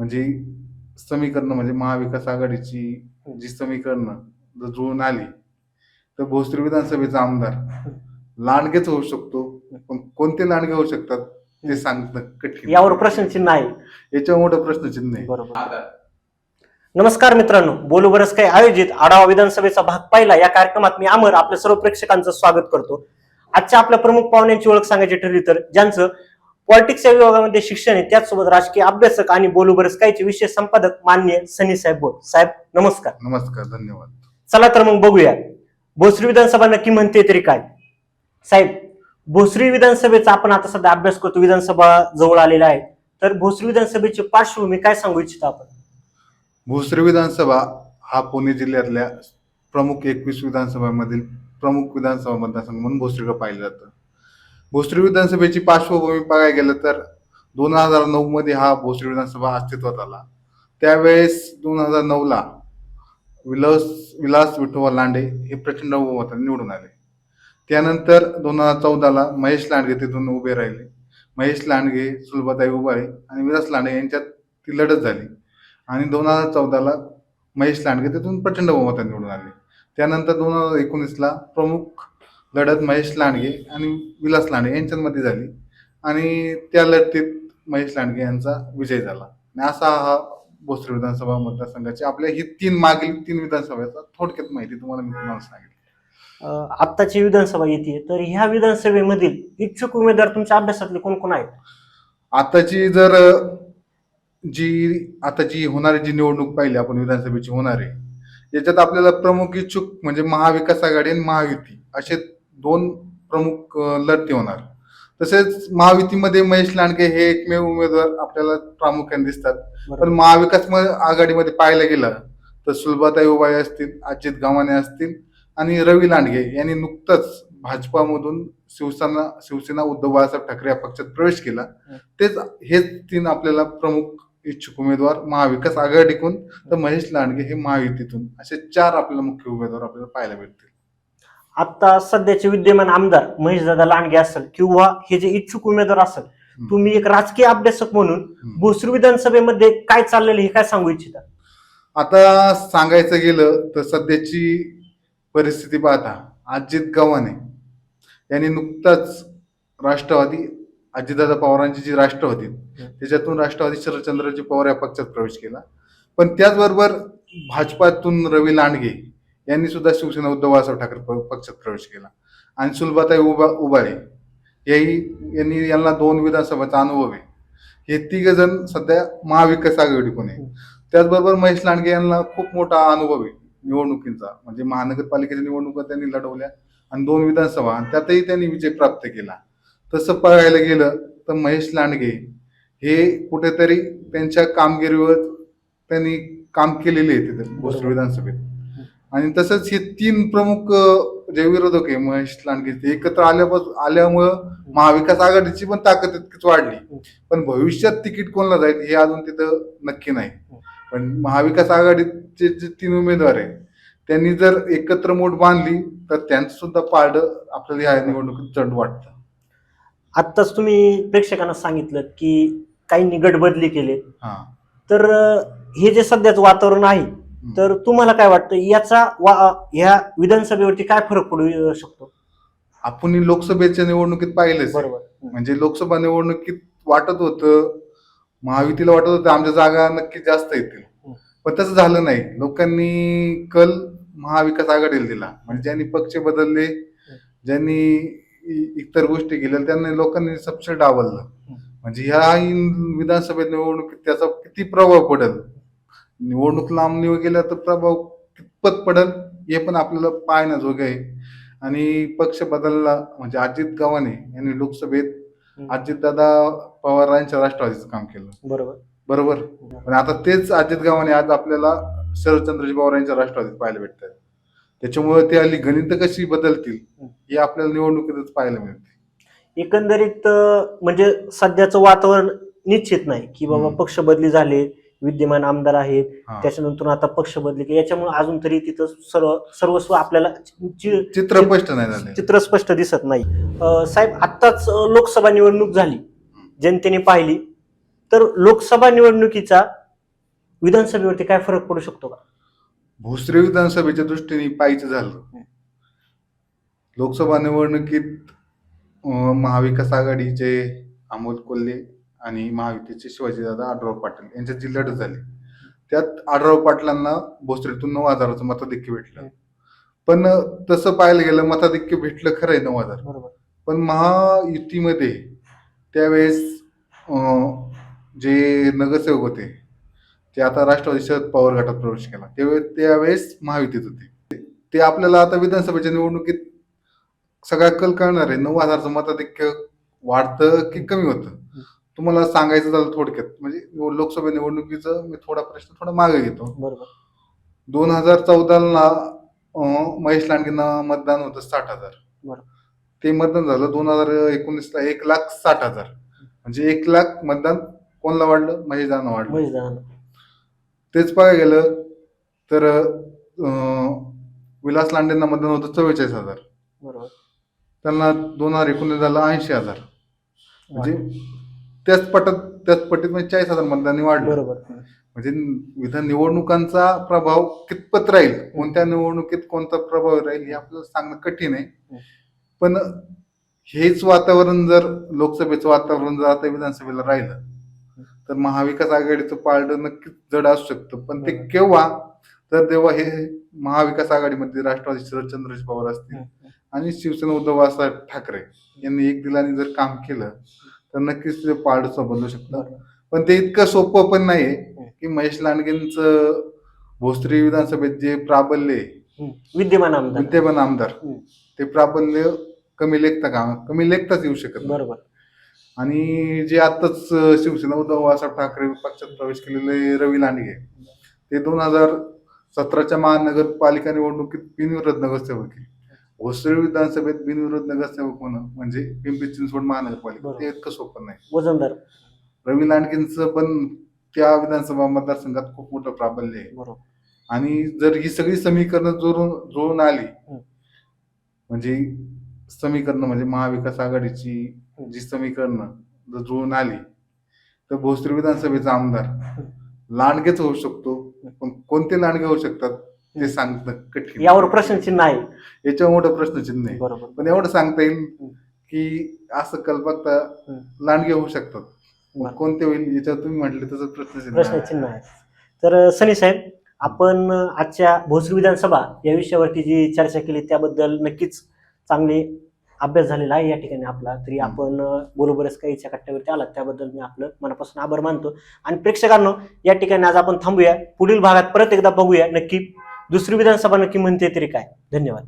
म्हणजे समीकरण म्हणजे महाविकास आघाडीची जी समीकरणं जर जुळून आली तर भोसरी विधानसभेचा आमदार लांडगेच होऊ शकतो. पण कोणते लांडगे होऊ शकतात ते सांगणं कठीण यावर प्रश्नचिन्ह आहे. याच्यावर मोठं प्रश्नचिन्ह आहे. बरोबर. नमस्कार मित्रांनो बोलू बरंच काही आयोजित आढावा विधानसभेचा भाग पहिला या कार्यक्रमात मी अमर आपल्या सर्व प्रेक्षकांचं स्वागत करतो. आजच्या आपल्या प्रमुख पाहुण्यांची ओळख सांगायची ठरली तर ज्यांचं पॉलिटिक्स या विभागामध्ये शिक्षण आहे त्याचसोबत राजकीय अभ्यासक आणि बोलू काहीचे विशेष संपादक मान्य सनी साहेब बोल. साहेब नमस्कार. नमस्कार धन्यवाद. चला तर मग बघूया. भोसरी विधानसभा नक्की म्हणते तरी काय? साहेब भोसरी विधानसभेचा आपण आता सध्या अभ्यास करतो विधानसभा जवळ आलेला आहे. तर भोसरी विधानसभेची पार्श्वभूमी काय सांगू इच्छिता आपण? भोसरी विधानसभा हा पुणे जिल्ह्यातल्या प्रमुख एकवीस विधानसभांमधील प्रमुख विधानसभा मतदारसंघ म्हणून भोसरीला पाहिलं जातं. भोसरी विधानसभेची पार्श्वभूमी बघायला गेलं तर दोन हजार नऊ मध्ये हा भोसरी विधानसभा अस्तित्वात आला. त्यावेळेस दोन हजार नऊला विलास विलास विठोबा लांडे हे प्रचंड बहुमताने निवडून आले. त्यानंतर दोन हजार चौदाला महेश लांडगे तिथून उभे राहिले. महेश लांडगे सुलभाताई उभाळे आणि विलास लांडे यांच्यात ती लढत झाली. आणि दोन हजार चौदाला महेश लांडगे तिथून प्रचंड बहुमताने निवडून आले. त्यानंतर दोन हजार एकोणीसला प्रमुख लढत महेश लांडगे आणि विलास लांडगे यांच्यामध्ये झाली. आणि त्या लढतीत महेश लांडगे यांचा विजय झाला. आणि असा हा भोसरी विधानसभा मतदारसंघाची आपल्या ही तीन मागील तीन विधानसभेचा थोडक्यात माहिती तुम्हाला मी तुम्हाला सांगितली आत्ताची विधानसभा येते तर ह्या विधानसभेमधील इच्छुक उमेदवार तुमच्या अभ्यासातले कोण कोण आहेत? आताची जर जी आता जी होणारी जी निवडणूक पाहिली आपण विधानसभेची होणार आहे याच्यात आपल्याला प्रमुख इच्छुक म्हणजे महाविकास आघाडी आणि महायुती असे दोन प्रमुख लढती होणार. तसेच महायुतीमध्ये महेश लांडगे हे एकमेव उमेदवार आपल्याला प्रामुख्याने दिसतात. पण महाविकास म- आघाडीमध्ये पाहायला गेलं तर सुलभाताई उबाळे असतील अजित गव्हाणे असतील आणि रवी लांडगे यांनी नुकतंच भाजपामधून शिवसेना शिवसेना उद्धव बाळासाहेब ठाकरे या पक्षात प्रवेश केला. तेच हेच तीन आपल्याला प्रमुख इच्छुक उमेदवार महाविकास आघाडीकडून तर महेश लांडगे हे महायुतीतून असे चार आपल्याला मुख्य उमेदवार आपल्याला पाहायला भेटतील. आता सध्याचे विद्यमान आमदार महेशदादा लांडगे असेल किंवा हे जे इच्छुक उमेदवार असेल तुम्ही एक राजकीय अभ्यासक म्हणून भोसरी विधानसभेमध्ये काय चाललेलं हे काय सांगू इच्छिता? आता सांगायचं गेलं तर सध्याची परिस्थिती पाहता अजित गव्हाणे यांनी नुकताच राष्ट्रवादी अजितदादा पवारांची जी राष्ट्रवादी त्याच्यातून राष्ट्रवादी शरदचंद्रजी पवार या पक्षात प्रवेश केला. पण त्याचबरोबर भाजपातून रवी लांडगे यांनी सुद्धा शिवसेना उद्धव बाळासाहेब ठाकरे पक्षात प्रवेश केला. आणि सुलभाताई उबा उबाळे याही यांनी यांना दोन विधानसभाचा अनुभव आहे. हे तिघ जण सध्या महाविकास आघाडीकडून आहे. त्याचबरोबर महेश लांडगे यांना खूप मोठा अनुभव आहे निवडणुकींचा. म्हणजे महानगरपालिकेच्या निवडणुका त्यांनी लढवल्या आणि दोन विधानसभा आणि त्यातही त्यांनी विजय प्राप्त केला. तसं पाहायला गेलं तर महेश लांडगे हे कुठेतरी त्यांच्या कामगिरीवर त्यांनी काम केलेले आहे तिथे. विधानसभेत. आणि तसंच हे तीन प्रमुख जे विरोधक आहे महेश लांडगे ते एकत्र आल्यापासून आल्यामुळं महाविकास आघाडीची पण ताकद तितकीच वाढली. पण भविष्यात तिकीट कोणाला जाईल हे अजून तिथं नक्की नाही. पण महाविकास आघाडीचे जे तीन उमेदवार आहे त्यांनी जर एकत्र मोठ बांधली तर त्यांचं सुद्धा पारड आपल्याला ह्या निवडणुकीत चढ वाटतं. आत्ताच तुम्ही प्रेक्षकांना सांगितलं की काहींनी गटबदली केले. हा. तर हे जे सध्याचं वातावरण आहे तर तुम्हाला काय वाटतं याचा वा ह्या विधानसभेवरती काय फरक पडू शकतो? आपण लोकसभेच्या निवडणुकीत पाहिलंच. आहे. बरोबर म्हणजे लोकसभा निवडणुकीत वाटत होतं महायुतीला वाटत होतं आमच्या जागा नक्की जास्त येतील. पण तसं झालं नाही. लोकांनी कल महाविकास आघाडीला दिला. म्हणजे ज्यांनी पक्ष बदलले ज्यांनी इतर गोष्टी केल्या त्यांनी लोकांनी सबसे डावललं. म्हणजे ह्या विधानसभेत निवडणुकीत त्याचा किती प्रभाव पडेल? निवडणूक लांब निवड गेल्या तर प्रभाव कितपत पडेल हे पण आपल्याला पाहण्याजोगं आहे. आणि पक्ष बदलला म्हणजे अजित गव्हाणे यांनी लोकसभेत. अजितदादा पवारांच्या राष्ट्रवादीचं काम केलं. बरोबर. बरोबर? पण आता तेच अजित गव्हाणे आज आपल्याला शरदचंद्रजी पवार यांच्या राष्ट्रवादीत पाहायला भेटतात त्याच्यामुळे ते हल्ली गणित कशी बदलतील हे आपल्याला निवडणुकीतच पाहायला मिळते. एकंदरीत म्हणजे सध्याचं वातावरण निश्चित नाही की बाबा. पक्ष बदली झाले विद्यमान आमदार आहेत हा. त्याच्यानंतर आता पक्ष बदली केली याच्यामुळे अजून तरी तिथं सर्व सर्वस्व आपल्याला चि- चित्र स्पष्ट नाही झाले. चित्र स्पष्ट दिसत नाही. अं, साहेब आत्ताच अं, लोकसभा निवडणूक झाली. जनतेने पाहिली. तर लोकसभा निवडणुकीचा विधानसभेवरती काय फरक पडू शकतो का? भोसरी विधानसभेच्या दृष्टीने पाहिजे झालं. लोकसभा निवडणुकीत अं, महाविकास आघाडीचे अमोल कोल्हे आणि महायुतीचे शिवाजीदादा आढराव पाटील यांच्यात जी लढत झाली त्यात आढराव पाटलांना भोसरीतून नऊ हजाराचं मताधिक्य भेटलं. पण तसं पाहायला गेलं मताधिक्य भेटलं खरंय नऊ हजार. पण महायुतीमध्ये त्यावेळेस जे नगरसेवक होते ते आता राष्ट्रवादी शरद पवार गटात प्रवेश केला. त्यावेळेस त्यावेळेस महायुतीत होते. ते आपल्याला आता विधानसभेच्या निवडणुकीत सगळा कल कळणार आहे नऊ हजारचं मताधिक्य वाढतं की कमी होतं? तुम्हाला सांगायचं झालं थोडक्यात म्हणजे लोकसभा निवडणुकीचं मी थोडा प्रश्न थोडा मागे घेतो. बरोबर. दोन हजार चौदाला महेश लांडगेंना मतदान होतं साठ हजार. ते मतदान झालं दोन हजार एकोणीसला एक लाख साठ हजार. म्हणजे एक लाख मतदान कोणला वाढलं? महेश दाना वाढलं. तेच पाहायला गेलं तर विलास लांडेंना मतदान होतं चव्वेचाळीस हजार. बरोबर. त्यांना दोन हजार एकोणीस झालं ऐंशी हजार. म्हणजे त्याच पटात त्याच पटीत म्हणजे चाळीस हजार मतदानी वाढलं. बरोबर. म्हणजे विधान निवडणुकांचा प्रभाव कितपत राहील कोणत्या निवडणुकीत कोणता प्रभाव राहील हे आपल्याला सांगणं कठीण आहे. पण हेच वातावरण जर लोकसभेचं वातावरण जर आता विधानसभेला राहिलं तर महाविकास आघाडीचं पारडं नक्कीच जड असू शकतं. पण ते. केव्हा तर तेव्हा हे महाविकास आघाडीमध्ये राष्ट्रवादी शरदचंद्रजी पवार असतील आणि शिवसेना उद्धव बाळासाहेब ठाकरे यांनी एक दिलाने जर काम केलं तर नक्कीच ते पारडं बदलू शकतं बरोबर पण ते इतकं सोपं पण नाहीये की महेश लांडगेंचं भोसरी विधानसभेत जे प्राबल्य. विद्यमान आमदार विद्यमान आमदार. ते प्राबल्य कमी लेखता का कमी लेखताच येऊ शकत नाही. बरोबर आणि जे आताच शिवसेना उद्धव बाळासाहेब ठाकरे पक्षात प्रवेश केलेले रवी लांडगे ते दोन हजार सतराच्या महानगरपालिका निवडणुकीत बिनविरोध नगरसेवक भोसरी विधानसभेत बिनविरोध नगरसेवक म्हणून म्हणजे पिंपरी चिंचवड महानगरपालिका. ते इतकं सोपं नाही. वजनदार. रवी लांडगेंचं पण त्या विधानसभा मतदारसंघात खूप मोठं प्राबल्य आहे. आणि जर ही सगळी समीकरणं जुळून जुळून आली. म्हणजे समीकरणं म्हणजे महाविकास आघाडीची जी समीकरणं जर जुळून आली तर भोसरी विधानसभेचा आमदार लांडगेच होऊ शकतो. पण कोणते लांडगे होऊ शकतात? ते सांगणं कठीण यावर प्रश्नचिन्ह आहे. याच्यावर मोठं प्रश्नचिन्ह आहे. बरोबर. पण एवढं सांगता येईल. की असं कल्पकता. लांडगे होऊ शकतात. मग. कोणते होईल? याच्यावर तुम्ही म्हटले तसं प्रश्नचिन्ह आहे. प्रश्नचिन्ह आहे. तर सनी साहेब आपण आजच्या भोसरी विधानसभा या विषयावरती जी चर्चा केली त्याबद्दल नक्कीच चांगले अभ्यास झालेला आहे या ठिकाणी आपला. तरी आपण बरोबरच काहीच्या कट्ट्यावरती आलात. त्याबद्दल मी आपलं मनापासून आभार मानतो. आणि प्रेक्षकांनो या ठिकाणी आज आपण थांबूया. पुढील भागात परत एकदा बघूया. नक्की दुसरी विधानसभा नक्की म्हणते तरी काय? धन्यवाद.